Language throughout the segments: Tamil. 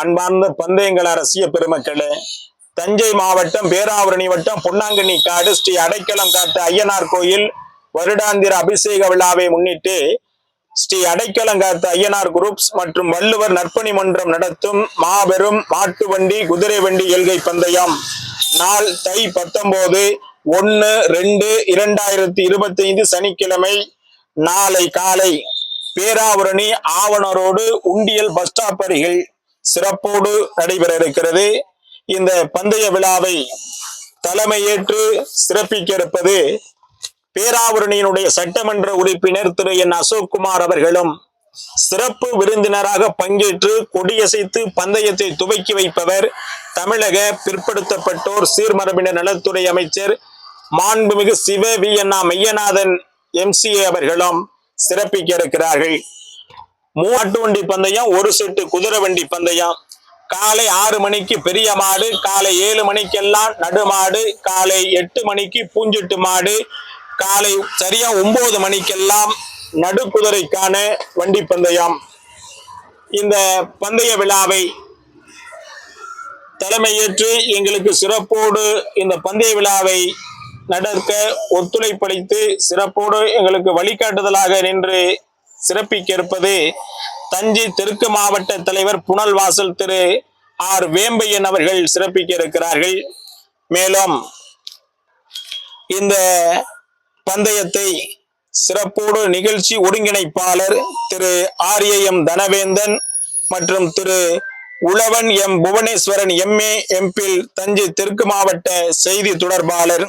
அன்பார்ந்த பந்தயங்கள் அரசிய பெருமக்களே தஞ்சை மாவட்டம் பேராவரணி வட்டம் பொன்னாங்கண்ணி காடு ஸ்ரீ அடைக்கலம் காத்த ஐயனார் கோயில் வருடாந்திர அபிஷேக விழாவை முன்னிட்டு ஸ்ரீ அடைக்கலம் காத்த ஐயனார் குரூப்ஸ் மற்றும் வள்ளுவர் நற்பணி மன்றம் நடத்தும் மாபெரும் மாட்டு வண்டி குதிரை வண்டி எல்கை பந்தயம். நாள் தை பத்தொன்பது ஒன்று ரெண்டு இரண்டாயிரத்தி இருபத்தி ஐந்து சனிக்கிழமை நாளை காலை பேராவரணி ஆவணரோடு உண்டியல் பஸ் ஸ்டாப் அருகில் சிறப்போடு நடைபெற இருக்கிறது இந்த பந்தய விழாவை தலைமையேற்று சிறப்பிக்க இருப்பது பேராவூரணியினுடைய சட்டமன்ற உறுப்பினர் திரு. என். அசோக்குமார் அவர்களும் சிறப்பு விருந்தினராக பங்கேற்று கொடியசைத்து பந்தயத்தை துவக்கி வைப்பவர் தமிழக பிற்படுத்தப்பட்டோர் சீர்மரபினர் நலத்துறை அமைச்சர் மாண்புமிகு Siva V. N. Maiyanathan MCA அவர்களும் சிறப்பிக்க இருக்கிறார்கள் மூவாட்டு வண்டி பந்தயம் ஒரு செட்டு குதிரை வண்டி பந்தயம். காலை ஆறு மணிக்கு பெரிய மாடு காலை ஏழு மணிக்கெல்லாம் நடுமாடு காலை எட்டு மணிக்கு பூஞ்செட்டு மாடு காலை சரியா ஒன்பது மணிக்கெல்லாம் நடுக்குதிரைக்கான வண்டி பந்தயம். இந்த பந்தய விழாவை தலைமையேற்று எங்களுக்கு சிறப்போடு இந்த பந்தய விழாவை நடக்க ஒத்துழைப்பளித்து சிறப்போடு எங்களுக்கு வழிகாட்டுதலாக நின்று சிறப்பிக்க இருப்பது தஞ்சை தெற்கு மாவட்ட தலைவர் புனல் வாசல் திரு ஆர் வேம்பையன் அவர்கள் சிறப்பிக்க இருக்கிறார்கள் மேலும் இந்த பந்தயத்தை சிறப்போடு நிகழ்ச்சி ஒருங்கிணைப்பாளர் திரு ஆர்ஏஎம் தனவேந்தன் மற்றும் திரு Uzhavan M Bhuvaneswaran M A M Phil Thanjai தெற்கு மாவட்ட செய்தி தொடர்பாளர்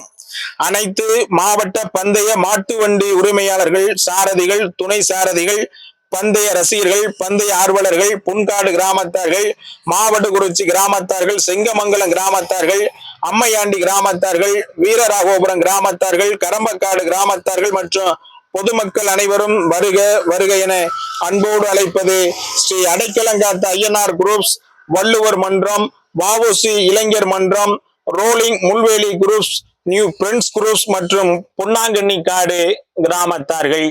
அனைத்து மாவட்ட பந்தய மாட்டு வண்டி உரிமையாளர்கள் சாரதிகள் துணை சாரதிகள் பந்தய ரசிகர்கள் பந்தய ஆர்வலர்கள் புன்காடு கிராமத்தார்கள் மாவட்டக்குறிச்சி கிராமத்தார்கள் செங்கமங்கலம் கிராமத்தார்கள் அம்மையாண்டி கிராமத்தார்கள் வீரராகோபுரம் கிராமத்தார்கள் கரம்பக்காடு கிராமத்தார்கள் மற்றும் பொதுமக்கள் அனைவரும் வருக வருக என அன்போடு அழைப்பது ஸ்ரீ அடைக்கலங்காத்த ஐயனார் குரூப்ஸ் வள்ளுவர் மன்றம் வஉசி இளைஞர் மன்றம் ரோலிங் முள்வேலி குரூப்ஸ் நியூ பிரின்ஸ் குரூப்ஸ் மற்றும் பொன்னாங்கண்ணி காடு கிராமத்தார்கள்.